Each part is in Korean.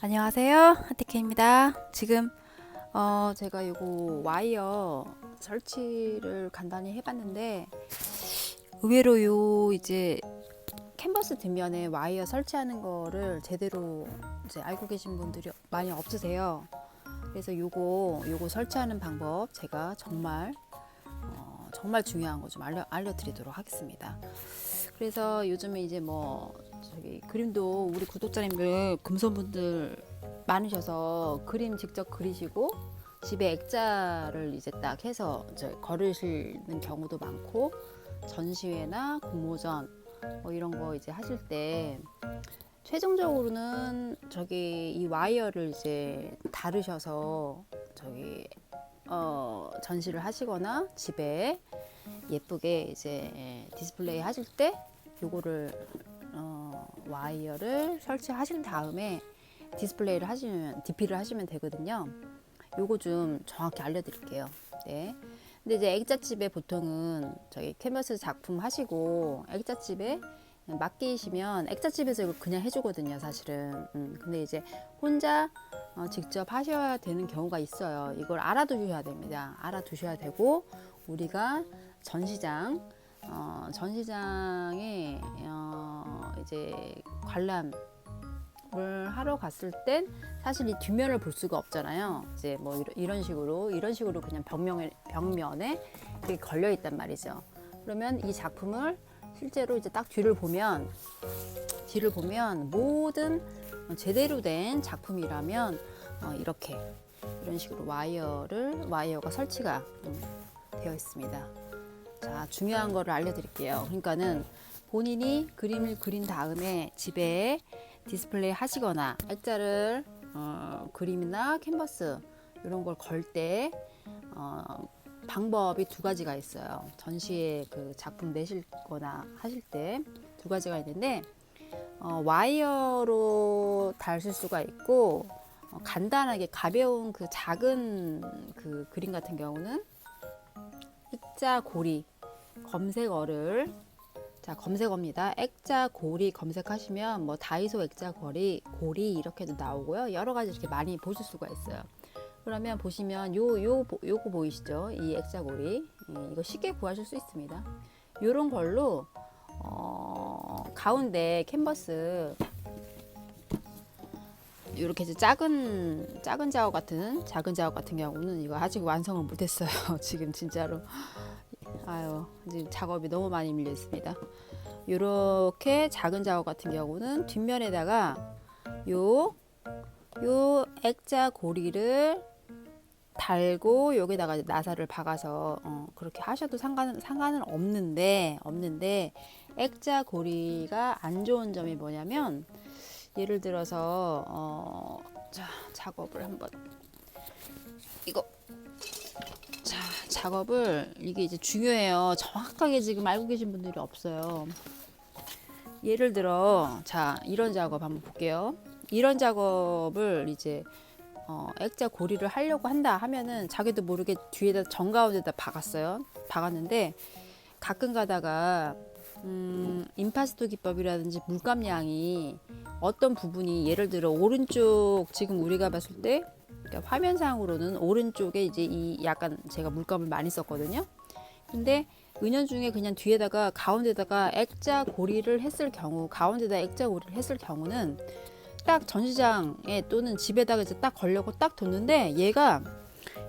안녕하세요. 하티케입니다. 지금 어 제가 이거 와이어 설치를 간단히 해봤는데 의외로 요 이제 캔버스 뒷면에 와이어 설치하는 거를 제대로 이제 알고 계신 분들이 많이 없으세요. 그래서 요거 요거 설치하는 방법 제가 정말 어, 정말 중요한 거 좀 알려 알려드리도록 하겠습니다. 그래서 요즘에 이제 뭐 저기 그림도 우리 구독자님들 금손분들 많으셔서 그림 직접 그리시고 집에 액자를 이제 딱 해서 이제 걸으시는 경우도 많고 전시회나 공모전 뭐 이런 거 이제 하실 때 최종적으로는 저기 이 와이어를 이제 다루셔서 저기 어 전시를 하시거나 집에 예쁘게 이제 디스플레이 하실 때 요거를 어 와이어를 설치하신 다음에 디스플레이를 하시면 DP를 하시면 되거든요. 요거 좀 정확히 알려드릴게요. 네. 근데 이제 액자집에 보통은 저희 캔버스 작품 하시고 액자집에 맡기시면 액자집에서 이거 그냥 해주거든요, 사실은. 음, 근데 이제 혼자 어, 직접 하셔야 되는 경우가 있어요. 이걸 알아두셔야 됩니다. 알아두셔야 되고 우리가 전시장, 어, 전시장에 어, 이제 관람 을 하러 갔을 땐 사실 이 뒷면을 볼 수가 없잖아요. 이제 뭐 이런, 식으로 이런 식으로 그냥 벽면에 벽면에 걸려 있단 말이죠. 그러면 이 작품을 실제로 이제 딱 뒤를 보면 뒤를 보면 모든 제대로 된 작품이라면 어, 이렇게 이런 식으로 와이어를 와이어가 설치가 음, 되어 있습니다. 자 중요한 거를 알려드릴게요. 그러니까는 본인이 그림을 그린 다음에 집에 디스플레이 하시거나 액자를 어, 그림이나 캔버스 이런 걸 걸 때 어, 방법이 두 가지가 있어요. 전시에 그 작품 내실 거나 하실 때 두 가지가 있는데 어, 와이어로 달실 수가 있고 어, 간단하게 가벼운 그 작은 그 그림 같은 경우는 액자 고리 검색어를 자 검색어입니다. 액자 고리 검색하시면 뭐 다이소 액자 고리 고리 이렇게도 나오고요. 여러 가지 이렇게 많이 보실 수가 있어요. 그러면 보시면 요 요 요 거 보이시죠? 이 액자 고리 예, 이거 쉽게 구하실 수 있습니다. 요런 걸로 어, 가운데 캔버스 이렇게 이제 작은 작은 자국 같은 작은 자국 같은 경우는 이거 아직 완성을 못했어요. 지금 진짜로 아유 지금 작업이 너무 많이 밀려 있습니다. 이렇게 작은 자국 같은 경우는 뒷면에다가 요요 액자 고리를 달고 여기다가 나사를 박아서 어, 그렇게 하셔도 상관은 상관은 없는데 없는데 액자 고리가 안 좋은 점이 뭐냐면 예를 들어서 어, 자 작업을 한번 이거 자 작업을 이게 이제 중요해요. 정확하게 지금 알고 계신 분들이 없어요. 예를 들어 자 이런 작업 한번 볼게요. 이런 작업을 이제 어, 액자 고리를 하려고 한다 하면은 자기도 모르게 뒤에다 정 가운데다 박았어요. 박았는데 가끔 가다가 음, 임파스토 기법이라든지 물감량이 어떤 부분이 예를 들어 오른쪽 지금 우리가 봤을 때 그러니까 화면상으로는 오른쪽에 이제 이 약간 제가 물감을 많이 썼거든요. 근데 은연 중에 그냥 뒤에다가 가운데다가 액자 고리를 했을 경우 가운데다 액자 고리를 했을 경우는 딱 전시장에 또는 집에다가 이제 딱 걸려고 딱 뒀는데 얘가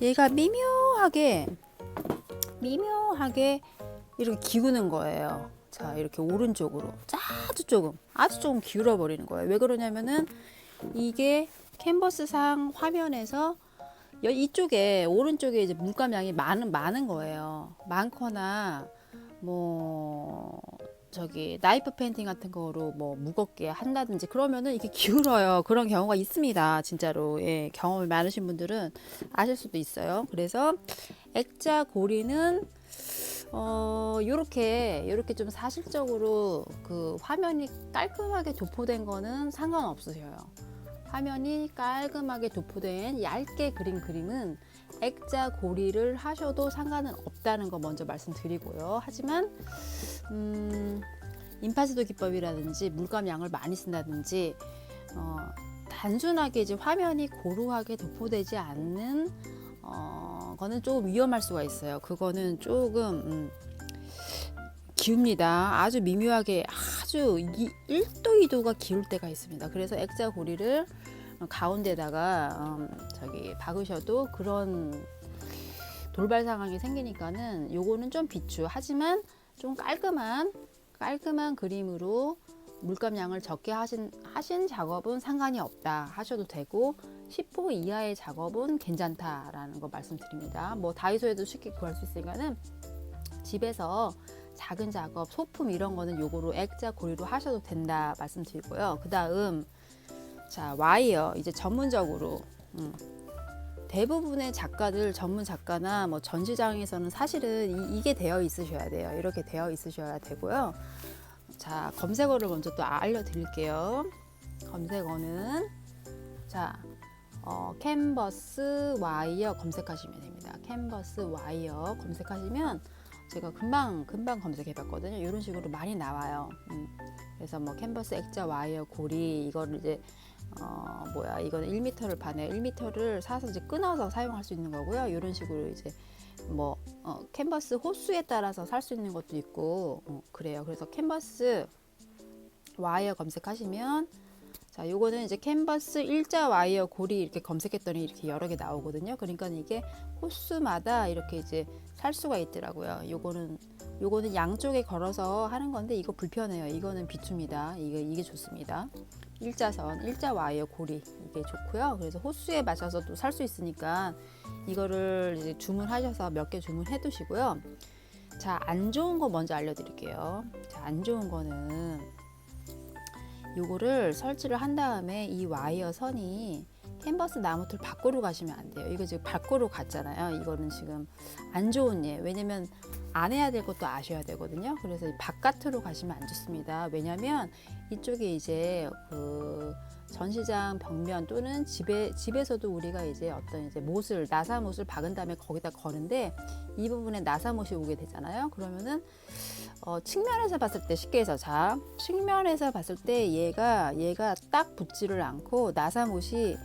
얘가 미묘하게 미묘하게 이렇게 기우는 거예요. 자 이렇게 오른쪽으로 아주 조금 아주 조금 기울어 버리는 거예요. 왜 그러냐면은 이게 캔버스상 화면에서 여- 이쪽에 오른쪽에 이제 물감량이 많은 많은 거예요. 많거나 뭐 저기 나이프 페인팅 같은 거로 뭐 무겁게 한다든지 그러면은 이게 기울어요. 그런 경우가 있습니다. 진짜로 예, 경험이 많으신 분들은 아실 수도 있어요. 그래서 액자 고리는 어 요렇게 요렇게 좀 사실적으로 그 화면이 깔끔하게 도포된 거는 상관없으셔요. 화면이 깔끔하게 도포된 얇게 그린 그림은 액자 고리를 하셔도 상관은 없다는 거 먼저 말씀드리고요. 하지만 음, 임파스도 기법이라든지 물감 양을 많이 쓴다든지 어, 단순하게 이제 화면이 고루하게 도포되지 않는 어, 거는 조금 위험할 수가 있어요. 그거는 조금 음, 기웁니다. 아주 미묘하게 아주 이 1도 2도가 기울 때가 있습니다. 그래서 액자 고리를 가운데다가 음, 저기 박으셔도 그런 돌발 상황이 생기니까는 요거는 좀 비추. 하지만 좀 깔끔한 깔끔한 그림으로 물감량을 적게 하신 하신 작업은 상관이 없다 하셔도 되고 10호 이하의 작업은 괜찮다라는 거 말씀드립니다. 뭐 다이소에도 쉽게 구할 수 있으니까는 집에서 작은 작업, 소품 이런 거는 요거로 액자 고리로 하셔도 된다 말씀드리고요. 그 다음 자 와이어 이제 전문적으로 음, 대부분의 작가들 전문 작가나 뭐 전시장에서는 사실은 이, 게 되어 있으셔야 돼요. 이렇게 되어 있으셔야 되고요. 자 검색어를 먼저 또 알려드릴게요. 검색어는 자 어, 캔버스 와이어 검색하시면 됩니다. 캔버스 와이어 검색하시면 제가 금방 금방 검색해봤거든요. 이런 식으로 많이 나와요. 음, 그래서 뭐 캔버스 액자 와이어 고리 이거를 이제 어 뭐야 이거는 1m를 반에 1m를 사서 이제 끊어서 사용할 수 있는 거고요. 이런 식으로 이제 뭐 어, 캔버스 호수에 따라서 살 수 있는 것도 있고 어, 그래요. 그래서 캔버스 와이어 검색하시면 자, 요거는 이제 캔버스 일자 와이어 고리 이렇게 검색했더니 이렇게 여러 개 나오거든요. 그러니까 이게 호수마다 이렇게 이제 살 수가 있더라고요. 요거는 요거는 양쪽에 걸어서 하는 건데 이거 불편해요. 이거는 비춥니다. 이게 이게 좋습니다. 일자선, 일자 와이어 고리 이게 좋고요. 그래서 호수에 맞춰서 또 살 수 있으니까 이거를 이제 주문하셔서 몇 개 주문해 두시고요. 자, 안 좋은 거 먼저 알려드릴게요. 자, 안 좋은 거는 요거를 설치를 한 다음에 이 와이어 선이 캔버스 나무틀 밖으로 가시면 안 돼요. 이거 지금 밖으로 갔잖아요. 이거는 지금 안 좋은 예. 왜냐면 안 해야 될 것도 아셔야 되거든요. 그래서 바깥으로 가시면 안 좋습니다. 왜냐면 이쪽에 이제 그 전시장 벽면 또는 집에 집에서도 우리가 이제 어떤 이제 못을 나사못을 박은 다음에 거기다 거는데 이 부분에 나사못이 오게 되잖아요. 그러면은 어, 측면에서 봤을 때 쉽게 해서 자 측면에서 봤을 때 얘가 얘가 딱 붙지를 않고 나사못이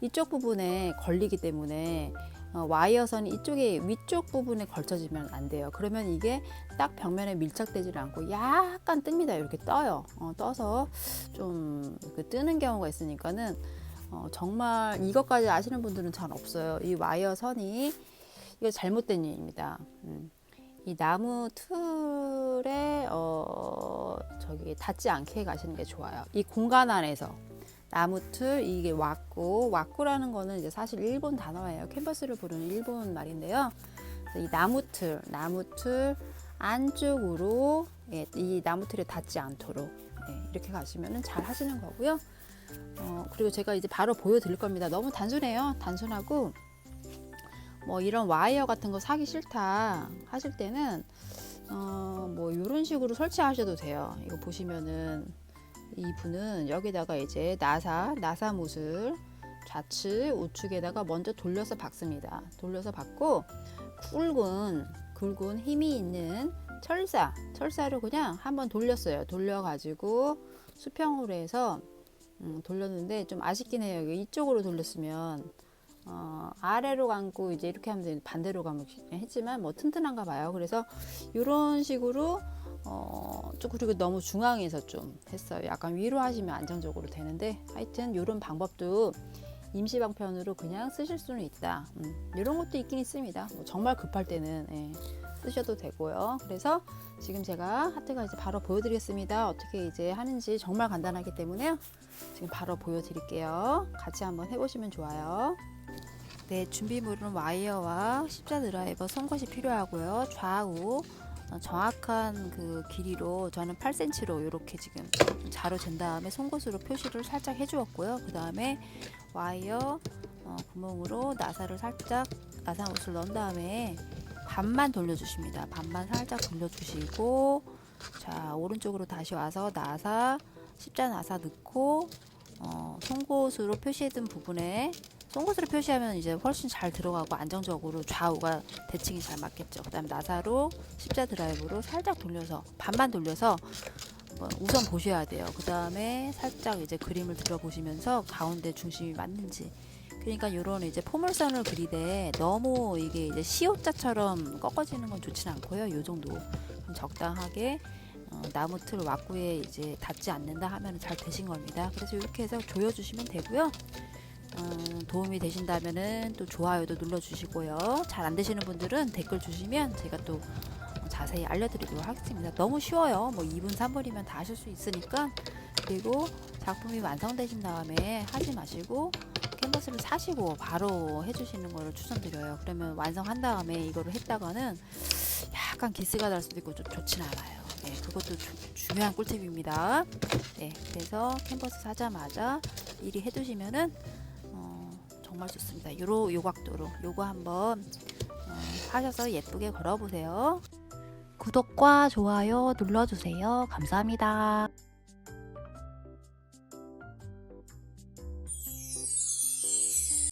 이쪽 부분에 걸리기 때문에 어, 와이어선이 이쪽에 위쪽 부분에 걸쳐지면 안 돼요. 그러면 이게 딱 벽면에 밀착되지 않고 약간 뜹니다. 이렇게 떠요. 어, 떠서 좀그 뜨는 경우가 있으니까는 어, 정말 이것까지 아시는 분들은 잘 없어요. 이 와이어선이 이거 잘못된 일입니다. 음. 이 나무 틀에 어 저기 닿지 않게 가시는 게 좋아요. 이 공간 안에서 나무 틀 이게 왁구 왁구라는 거는 이제 사실 일본 단어예요. 캔버스를 부르는 일본 말인데요. 이 나무 틀 나무 틀 안쪽으로 예, 이 나무 틀에 닿지 않도록 예, 이렇게 가시면은 잘 하시는 거고요. 어, 그리고 제가 이제 바로 보여드릴 겁니다. 너무 단순해요. 단순하고 뭐 이런 와이어 같은 거 사기 싫다 하실 때는 어, 뭐 이런 식으로 설치하셔도 돼요. 이거 보시면은 이분은 여기다가 이제 나사 나사 못을 좌측 우측에다가 먼저 돌려서 박습니다. 돌려서 박고 굵은 굵은 힘이 있는 철사 철사를 그냥 한번 돌렸어요. 돌려가지고 수평으로 해서 음, 돌렸는데 좀 아쉽긴 해요. 이쪽으로 돌렸으면 어, 아래로 감고 이제 이렇게 하면 반대로 감고 했지만 뭐 튼튼한가 봐요. 그래서 이런 식으로 어, 좀 그리고 너무 중앙에서 좀 했어요. 약간 위로 하시면 안정적으로 되는데 하여튼 이런 방법도 임시 방편으로 그냥 쓰실 수는 있다. 음, 이런 것도 있긴 있습니다. 뭐 정말 급할 때는 예, 쓰셔도 되고요. 그래서 지금 제가 하트가 이제 바로 보여드리겠습니다. 어떻게 이제 하는지 정말 간단하기 때문에요. 지금 바로 보여드릴게요. 같이 한번 해보시면 좋아요. 네, 준비물은 와이어와 십자 드라이버 송곳이 필요하고요. 좌우 정확한 그 길이로 저는 8cm로 이렇게 지금 자로 잰 다음에 송곳으로 표시를 살짝 해주었고요. 그 다음에 와이어 어, 구멍으로 나사를 살짝 나사 옷을 넣은 다음에 반만 돌려주십니다. 반만 살짝 돌려주시고 자 오른쪽으로 다시 와서 나사 십자 나사 넣고 어, 송곳으로 표시해둔 부분에 송곳으로 표시하면 이제 훨씬 잘 들어가고 안정적으로 좌우가 대칭이 잘 맞겠죠. 그 다음에 나사로 십자 드라이브로 살짝 돌려서 반만 돌려서 한번 우선 보셔야 돼요. 그 다음에 살짝 이제 그림을 들어보시면서 가운데 중심이 맞는지. 그러니까 이런 이제 포물선을 그리되 너무 이게 이제 시옷자처럼 꺾어지는 건 좋진 않고요. 요 정도 좀 적당하게 어, 나무 틀 왁구에 이제 닿지 않는다 하면 잘 되신 겁니다. 그래서 이렇게 해서 조여주시면 되고요. 음, 도움이 되신다면은 또 좋아요도 눌러주시고요. 잘 안 되시는 분들은 댓글 주시면 제가 또 어, 자세히 알려드리도록 하겠습니다. 너무 쉬워요. 뭐 2분, 3분이면 다 하실 수 있으니까. 그리고 작품이 완성되신 다음에 하지 마시고 캔버스를 사시고 바로 해주시는 거를 추천드려요. 그러면 완성한 다음에 이거를 했다가는 약간 기스가 날 수도 있고 좀 좋진 않아요. 네, 그것도 주- 중요한 꿀팁입니다. 네, 그래서 캔버스 사자마자 미리 해두시면은 어, 정말 좋습니다. 요로 요 각도로 요거 한번 어, 하셔서 예쁘게 걸어보세요. 구독과 좋아요 눌러주세요. 감사합니다.